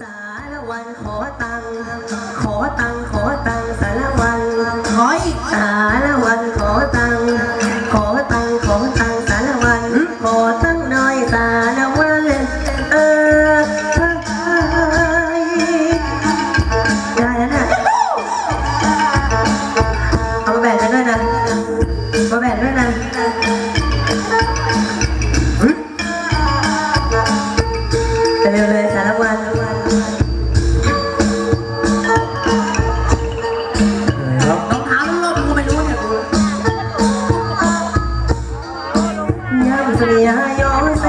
สารวันขอตังค์ขอตังค์ ยามเสียยอนแส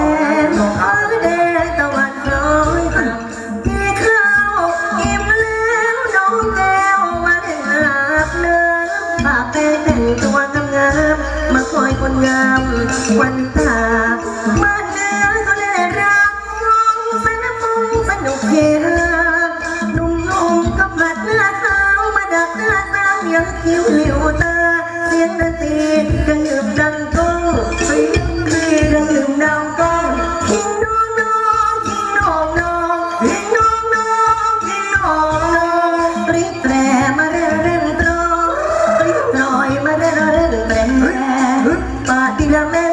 นฟ้าแดงตะวันคล้อยต่ำกินข้าวอิ่มแล้วน้องแก้วมาได้อาบน้ำปากแป้งแต่งตัวงามๆมาคอยคนงามวันตาบ้านเนื้อก็ได้รักน้องสนมงสนุกเฮฮาหนุ่มๆก็ผลัดหน้าขาวมาดักหน้าสาวยังคิ้วเหลียวตาเสียงดนตรีกระหึ่มดัง ป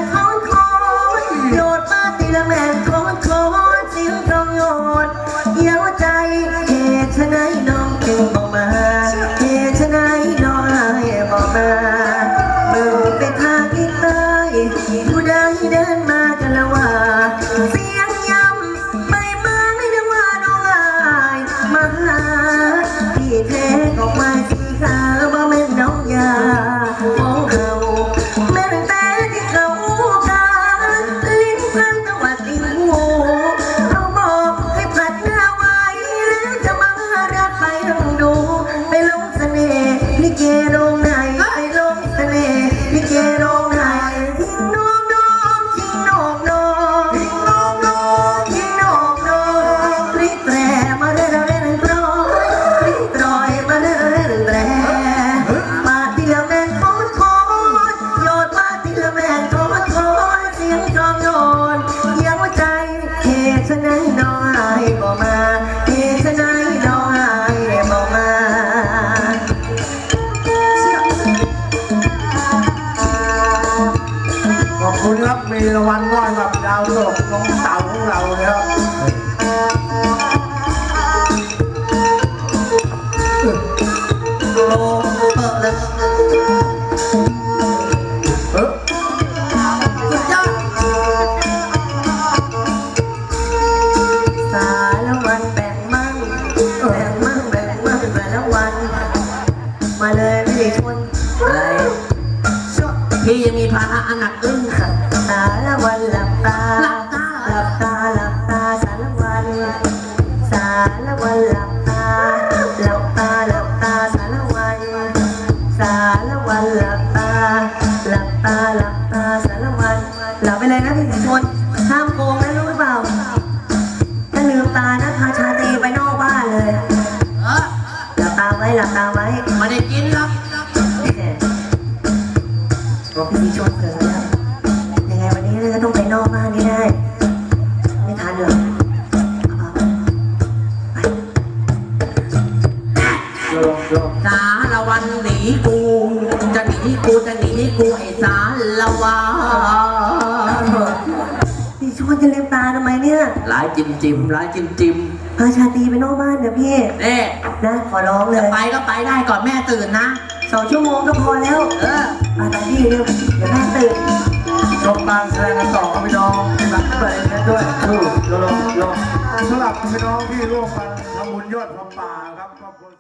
ธีรางวัลมอบให้กับดาวตลกน้องเต่าของเรานะครับโลเปิดเลยเออสุดยอดสารวันแบ่งมั่งแบ่งมั่งแบ่งมั่งแต่ละวัน มาเลยไม่ได้ชนอะไรพี่ยังมีภาระอันหนักอึ้งสา หลับตาไว้ไม่ได้กินหรอกบอกพี่ชนเกิดแล้วยังไงวันนี้เราจะต้องไปนอกบ้านนี่ได้ ไม่ทันเหรอเอาไปโยกโยกสารวันหนีกู จะหนีกูจะหนีกูไอ้สารวันพี่ชนจะลืมตาทำไมเนี่ยร้ายจิมจิมร้ายจิมจิม พาชาตรีไปนอกบ้านเดี๋ยวพี่ เน่นะขอร้องเลจะยไปก็ไปได้ก่อนแม่ตื่นนะ สองชั่วโมงก็พอแล้ว เออมาตามพี่เร็วเดี๋ยวแม่ตื่น ชมการแสดงกันต่อครับพี่น้องรักไปกันด้วยดูโยกโยกสำหรับพี่น้องที่ร่วมกันทำบุญยอดพระป่าครับขอบคุณ